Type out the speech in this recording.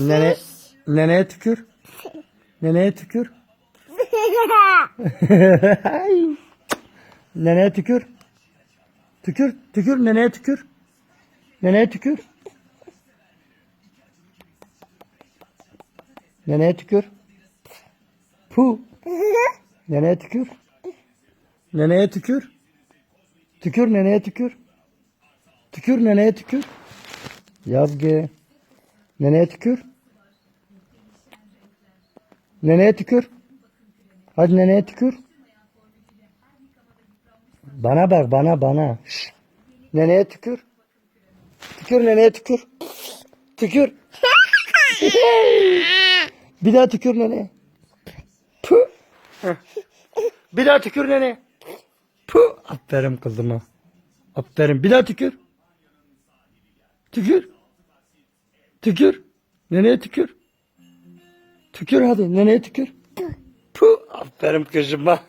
Nene, neneye tükür. Neneye tükür. Neneye tükür. Tükür, tükür, neneye tükür. Neneye tükür. Neneye tükür. Pu. Neneye tükür. Neneye tükür. Tükür neneye tükür. Tükür neneye tükür. Yazgı. Neneye tükür. Neneye tükür. Hadi neneye tükür. Bana bak bana bana. Şş. Neneye tükür. Tükür neneye tükür. Tükür. Bir daha tükür neneye. Puh. Bir daha tükür neneye. Puh. Aferin kızıma. Aferin. Bir daha tükür. Tükür. Tükür. Neneye tükür. Tükür hadi. Neneye tükür. Puh. Aferin kızıma.